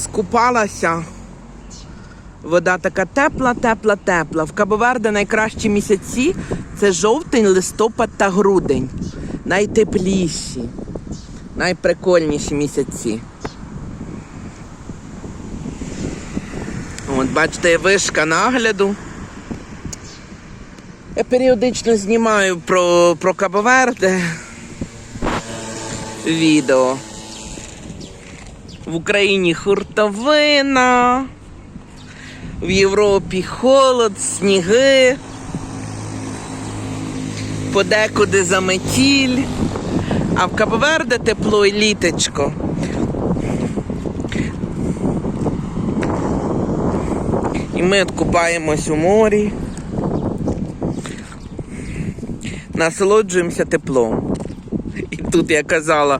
Скупалася. Вода така тепла, тепла, тепла. В Кабоверде найкращі місяці це жовтень, листопад та грудень. Найтепліші, найприкольніші місяці. От, бачите, вишка нагляду. Я періодично знімаю про, про Кабоверде відео. В Україні хуртовина, в Європі холод, сніги, подекуди заметіль, а в Кабоверде тепло і літечко. І ми купаємось у морі, насолоджуємося теплом. І тут я казала,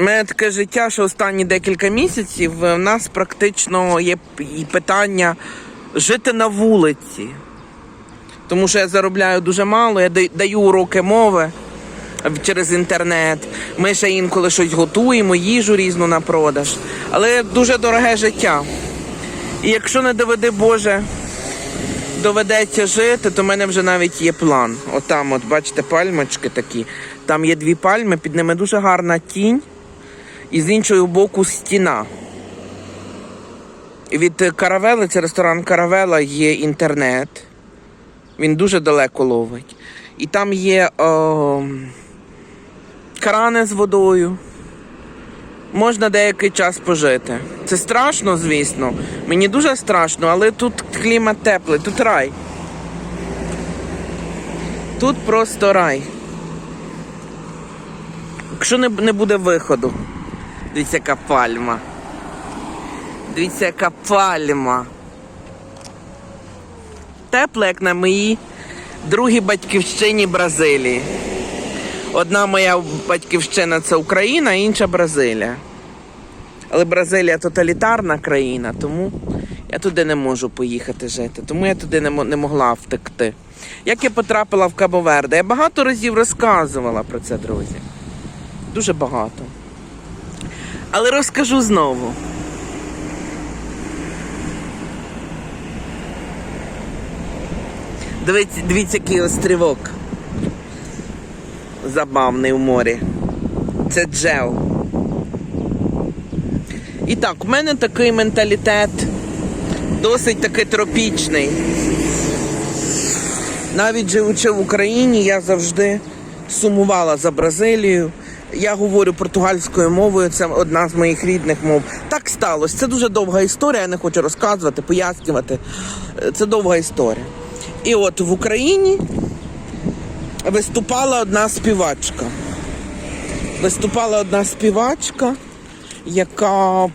мене таке життя, що останні декілька місяців в нас практично є і питання жити на вулиці. Тому що я заробляю дуже мало, я даю уроки мови через інтернет. Ми ще інколи щось готуємо, їжу різну на продаж. Але дуже дороге життя. І якщо не доведе Боже, доведеться жити, то в мене вже навіть є план. Отам, от бачите, пальмочки такі. Там є дві пальми, під ними дуже гарна тінь, і з іншого боку стіна. Від каравели, це ресторан Каравела, є інтернет. Він дуже далеко ловить. І там є о, крани з водою. Можна деякий час пожити. Це страшно, звісно. Мені дуже страшно, але тут клімат теплий, тут рай. Тут просто рай. Якщо не буде виходу. Дивіться, яка пальма. Дивіться, яка пальма. Тепло, як на моїй другій батьківщині Бразилії. Одна моя батьківщина це Україна, інша Бразилія. Але Бразилія тоталітарна країна, тому я туди не можу поїхати жити. Тому я туди не могла втекти. Як я потрапила в Кабоверде? Я багато разів розказувала про це, друзі. Дуже багато. Але розкажу знову. Дивіться, дивіться, який острівок. Забавний у морі. Це джел. І так, у мене такий менталітет досить таки тропічний. Навіть живучи в Україні, я завжди сумувала за Бразилією. Я говорю португальською мовою, це одна з моїх рідних мов. Так сталося. Це дуже довга історія, я не хочу розказувати, пояснювати. Це довга історія. І от в Україні виступала одна співачка. Виступала одна співачка, яка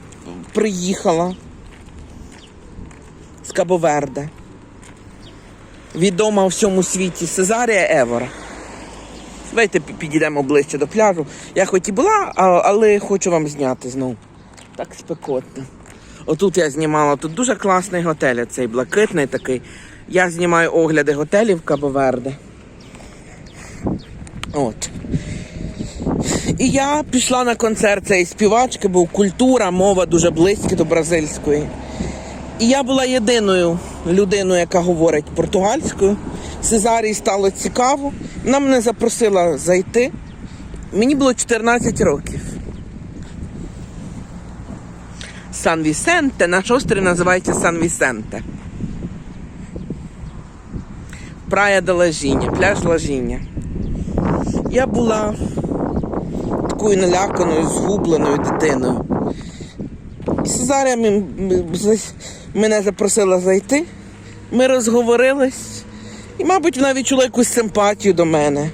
приїхала з Кабоверде. Відома у всьому світі Сезарія Евора. Давайте підійдемо ближче до пляжу. Я хоч і була, але хочу вам зняти знову. Так спекотно. Отут я знімала, тут дуже класний готель, цей блакитний такий. Я знімаю огляди готелів Кабоверде. От. І я пішла на концерт цієї співачки, бо культура, мова дуже близькі до бразильської. І я була єдиною людиною, яка говорить португальською. Сезарії стало цікаво. Вона мене запросила зайти. Мені було 14 років. Сан Вісенте, наш острів називається Сан Вісенте. Прая де Лажіння, пляж Лажіння. Я була такою наляканою, згубленою дитиною. І Сезарія мене запросила зайти. Ми розговорились. Мабуть, вона відчула якусь симпатію до мене.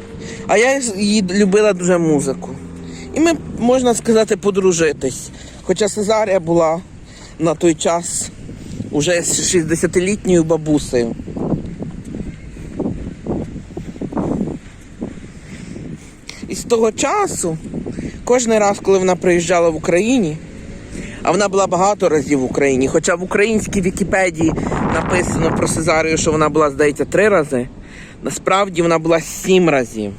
А я її любила дуже музику. І ми, можна сказати, подружитись. Хоча Сезарія була на той час уже 60-літньою бабусею. І з того часу, кожен раз, коли вона приїжджала в Україні, а вона була багато разів в Україні, хоча в українській Вікіпедії написано про Сезарію, що вона була, здається, три рази. Насправді вона була сім разів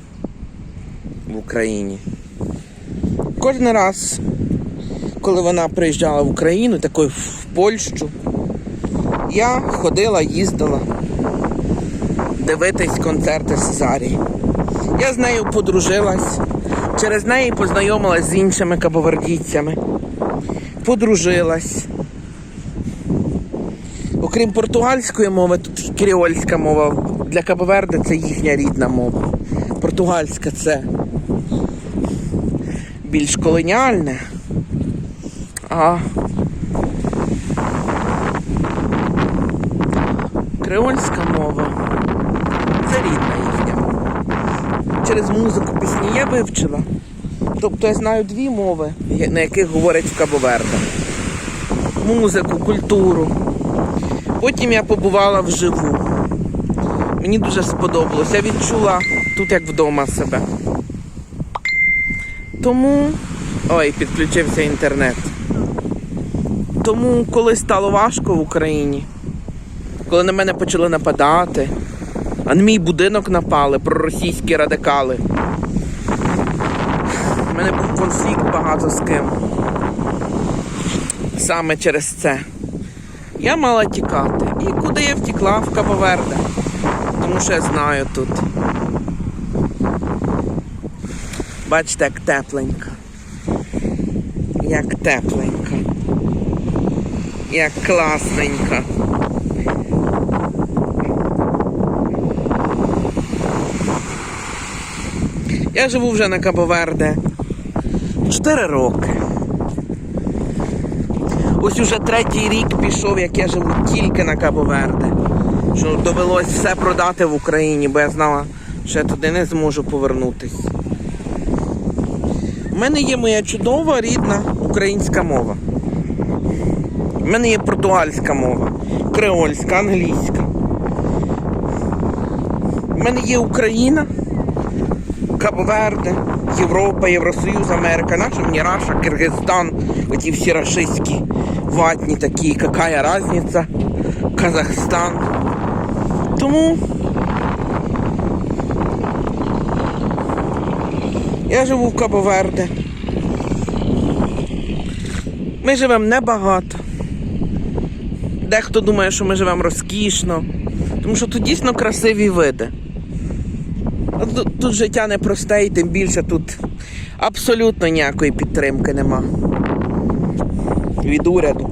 в Україні. Кожен раз, коли вона приїжджала в Україну, такою в Польщу, я ходила, їздила дивитись концерти Сезарії. Я з нею подружилась, через неї познайомилась з іншими кабовердійцями. Подружилась. Окрім португальської мови, тут кріольська мова. Для Кабоверди це їхня рідна мова. Португальська це більш колоніальне. А креольська мова це рідна їхня. Через музику пісні я вивчила. Тобто я знаю дві мови, на яких говорять в Кабоверде. Музику, культуру. Потім я побувала вживу. Мені дуже сподобалось. Я відчула тут як вдома себе. Тому. Ой, підключився інтернет. Тому, коли стало важко в Україні, коли на мене почали нападати, а на мій будинок напали проросійські радикали. У мене був конфлікт багато з ким. Саме через це. Я мала тікати. І куди я втекла? В Кабоверде. Тому що я знаю тут. Бачите, як тепленько. Як тепленько. Як класненько. Я живу вже на Кабоверде 4 роки. Ось уже третій рік пішов, як я живу тільки на Кабоверде. Що довелось все продати в Україні, бо я знала, що я туди не зможу повернутись. У мене є моя чудова рідна українська мова. У мене є португальська мова, креольська, англійська. У мене є Україна, Кабоверде, Європа, Євросоюз, Америка, наша мені Раша, Киргизстан, оті всі рашистські ватні такі, какая разниця, Казахстан. Тому я живу в Кабоверде. Ми живемо небагато. Дехто думає, що ми живемо розкішно, тому що тут дійсно красиві види. А Тут, життя непросте і тим більше тут абсолютно ніякої підтримки нема. Від уряду.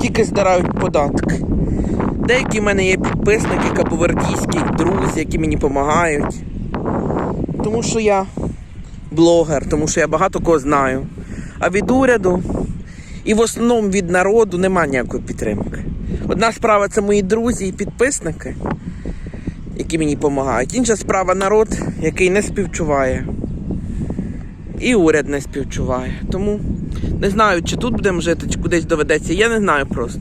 Тільки здирають податки. Деякі в мене є підписники кабовердійські, друзі, які мені допомагають. Тому що я блогер, тому що я багато кого знаю. А від уряду і в основному від народу нема ніякої підтримки. Одна справа це мої друзі і підписники які мені допомагають. Інша справа народ, який не співчуває. І уряд не співчуває. Тому не знаю, чи тут будемо жити, чи кудись доведеться. Я не знаю просто.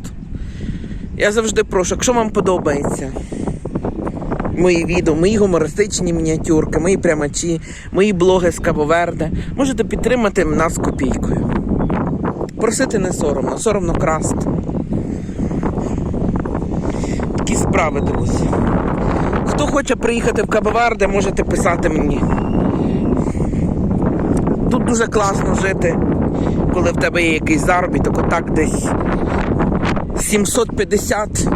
Я завжди прошу, якщо вам подобається мої відео, мої гумористичні мініатюрки, мої прямачі, мої блоги з Кабоверде, можете підтримати нас копійкою. Просити не соромно, соромно красти. Такі справи, друзі. Хто хоче приїхати в Кабоварде, можете писати мені. Тут дуже класно жити, коли в тебе є якийсь заробіток, отак десь 750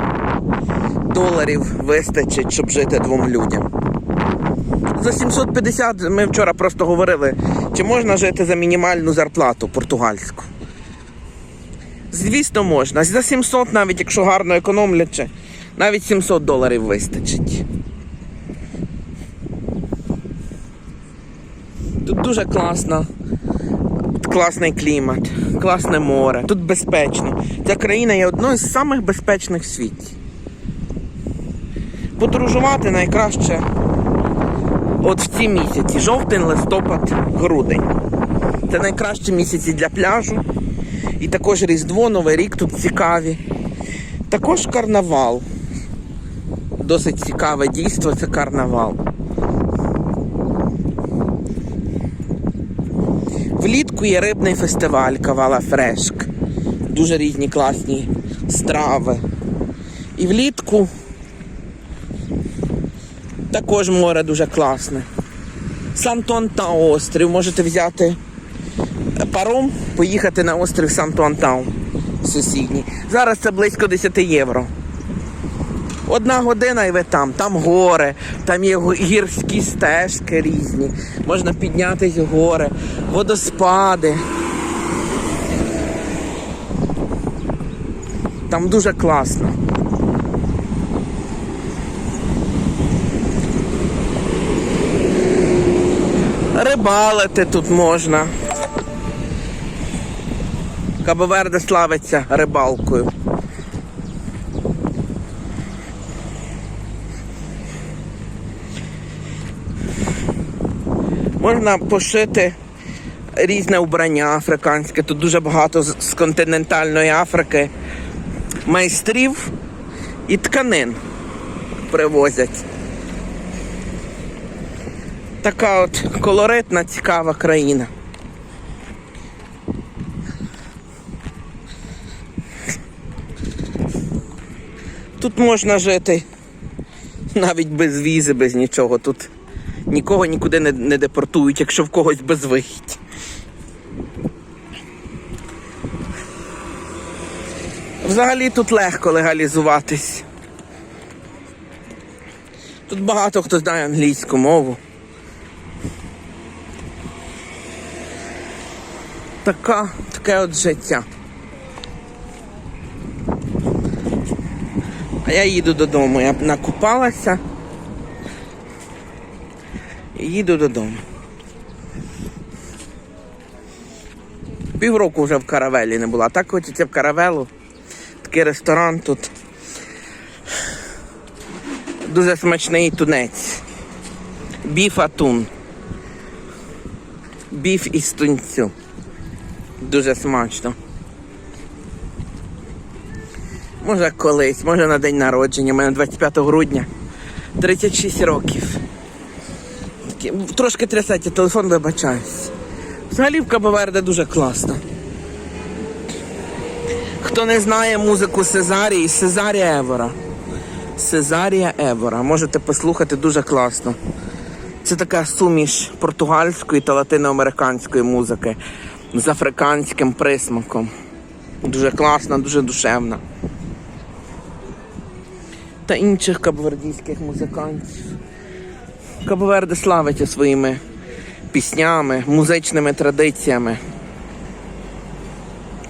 доларів вистачить, щоб жити двом людям. За 750 ми вчора просто говорили, чи можна жити за мінімальну зарплату португальську. Звісно, можна. За 700, навіть якщо гарно економлячи, навіть 700 доларів вистачить. Дуже класно. Класний клімат, класне море, тут безпечно. Ця країна є одною з самих безпечних в світі. Подорожувати найкраще от в ці місяці: жовтень, листопад, грудень. Це найкращі місяці для пляжу. І також Різдво, Новий рік тут цікаві. Також карнавал. Досить цікаве дійство це карнавал. Влітку рибний фестиваль Кавала Фрешк. Дуже різні класні страви. І влітку також море дуже класне. Сантон та острів можете взяти паром поїхати на острів Санту-Антау сусідній. Зараз це близько 10 євро. Одна година і ви там. Там гори, там є гірські стежки різні. Можна піднятись гори, водоспади. Там дуже класно. Рибалити тут можна. Кабоверде славиться рибалкою. Можна пошити різне вбрання африканське. Тут дуже багато з континентальної Африки майстрів і тканин привозять. Така от колоритна, цікава країна. Тут можна жити навіть без візи, без нічого. Тут нікого нікуди не, не депортують, якщо в когось безвихідь. Взагалі тут легко легалізуватись. Тут багато хто знає англійську мову. Така, таке от життя. А я їду додому. Я накупалася. Їду додому. Півроку вже в каравелі не була. Так хочеться в каравелу. Такий ресторан тут. Дуже смачний тунець. Біф атун. Біф із тунцю. Дуже смачно. Може колись, може на день народження. У мене 25 грудня. 36 років. Такі- Трошки трясеться телефон, вибачаюсь. Взагалі в Кабоверде дуже класно. Хто не знає музику Сезарії, Сезарія Евора. Сезарія Евора. Можете послухати дуже класно. Це така суміш португальської та латиноамериканської музики з африканським присмаком. Дуже класна, дуже душевна. Та інших кабовердійських музикантів. Кабоверде славиться своїми піснями, музичними традиціями.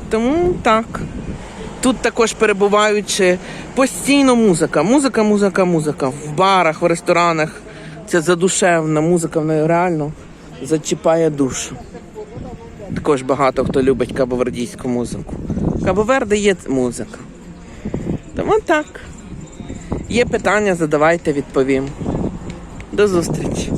Тому так. Тут також перебуваючи постійно музика. Музика, музика, музика. В барах, в ресторанах. Це задушевна музика, вона реально зачіпає душу. Також багато хто любить кабовердійську музику. Кабоверде є музика. Тому так. Є питання, задавайте, відповім. До зустрічі.